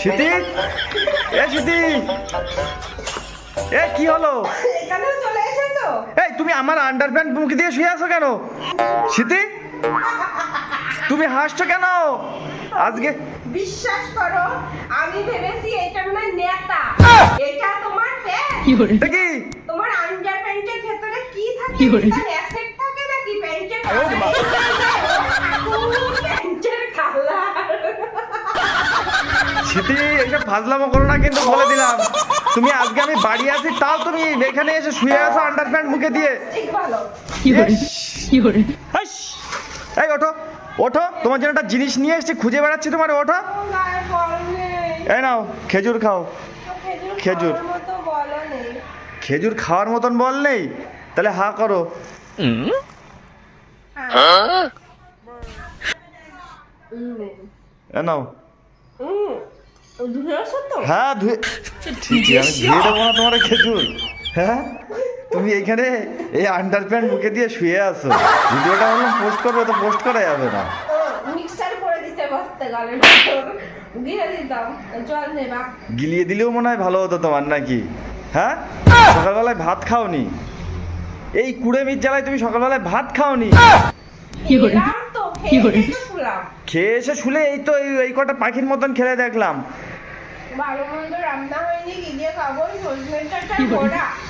স্মৃতি? এ স্মৃতি! এ কি হলো? এখানেও চলে এসেছ? এই তুমি আমার আন্ডারপ্যান্ট মুখ দিয়ে শুয়ে আছো কেন? স্মৃতি? তুমি হাসছো কেন? আজকে বিশ্বাস করো আমি ভেবেছি এটা মনে নেতা। এটা তোমার প্যান্ট দেখি তোমার আন্ডার প্যান্টের ভেতরে কি থাকে? কি করে? অ্যাসেট থাকে নাকি? প্যান্টের স্মৃতি এইসব ফাজলামো করো না কিন্তু বলে দিলাম। তুমি আজকে আমি বাড়ি আছি তাও তুমি এখানে এসে শুয়ে আছো আন্ডারপ্যান্ট মুখে দিয়ে। ঠিক ভালো হাস! এই ওঠো। ওঠো। তোমার জন্য একটা জিনিস নিয়ে এসেছি খুঁজে বেড়াচ্ছি তোমার ওঠো। এই নাও খেজুর খাও। খেজুর। খেজুর। খাওয়ার মতন বল নেই। তাহলে হা করো। এ নাও। হ্যাঁ ধুয়ে ঠিকই আমি ধুয়ে দেবো না তোমার খেজুর। হ্যাঁ? তুমি এইখানে এই আন্ডারপ্যান্ট মুখে দিয়ে শুয়ে আছো। ভিডিওটা বললাম পোস্ট করবে তো পোস্ট করা যাবে না। মিক্সার করে দিতে পারতে গালের ভিতর দিতাম জল নেবা। গিলিয়ে দিলেও মনে হয় ভালো হতো তোমার নাকি? হ্যাঁ? সকালবেলায় ভাত খাওনি? এই কুড়ে মিট জ্বালায় তুমি সকালবেলায় ভাত খাওনি? খেলাম তো খেয়ে এসে শুলে এই তো এই- কটা পাখির মতন খেলে দেখলাম।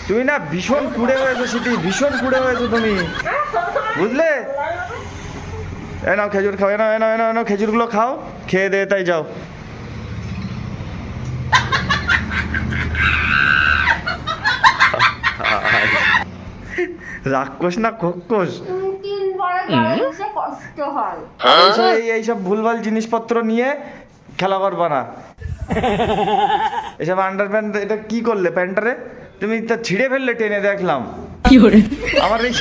তুমি না ভীষণ কুড়ে হয়েছো সেটি ভীষণ কুড়ে হয়েছো তুমি। বুঝলে? এ নাও খেজুর খাও এ নাও এ নাও এ নাও, খেজুরগুলো খাও খেয়ে দে তাই যাও। রাক্ষস না খক্ষস কষ্ট হয়। এইসব এই- এইসব ভুলভাল জিনিসপত্র নিয়ে খেলা করবা না এসব আন্ডারপ্যান্ট এটা কি করলে প্যান্টারে? তুমি তা ছিঁড়ে ফেললে টেনে দেখলাম। আমার এই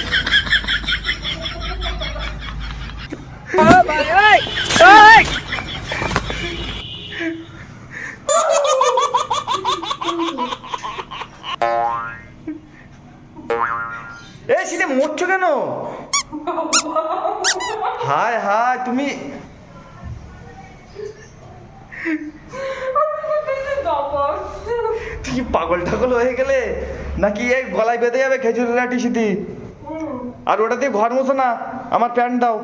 এই সিনে মরছো কেন? হায় হায়, তুমি তুই পাগল টাগল হয়ে গেলে? নাকি এই গলায় বেঁধে যাবে খেজুরের লাঠি সিটি? আর ওটা দিয়ে ঘর মুছো না, আমার প্যান্ট দাও।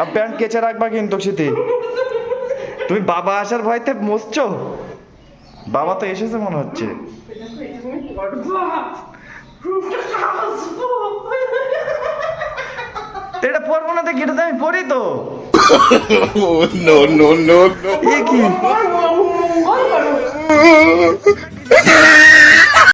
আর প্যান্ট কেচে রাখবা কিন্তু সিটি। তুমি বাবা আসার ভয়তে মসছো বাবা তো এসেছে মনে হচ্ছে। এটা পরবো না তো এটা তো আমি পরি তো। No, no, no. এ কি?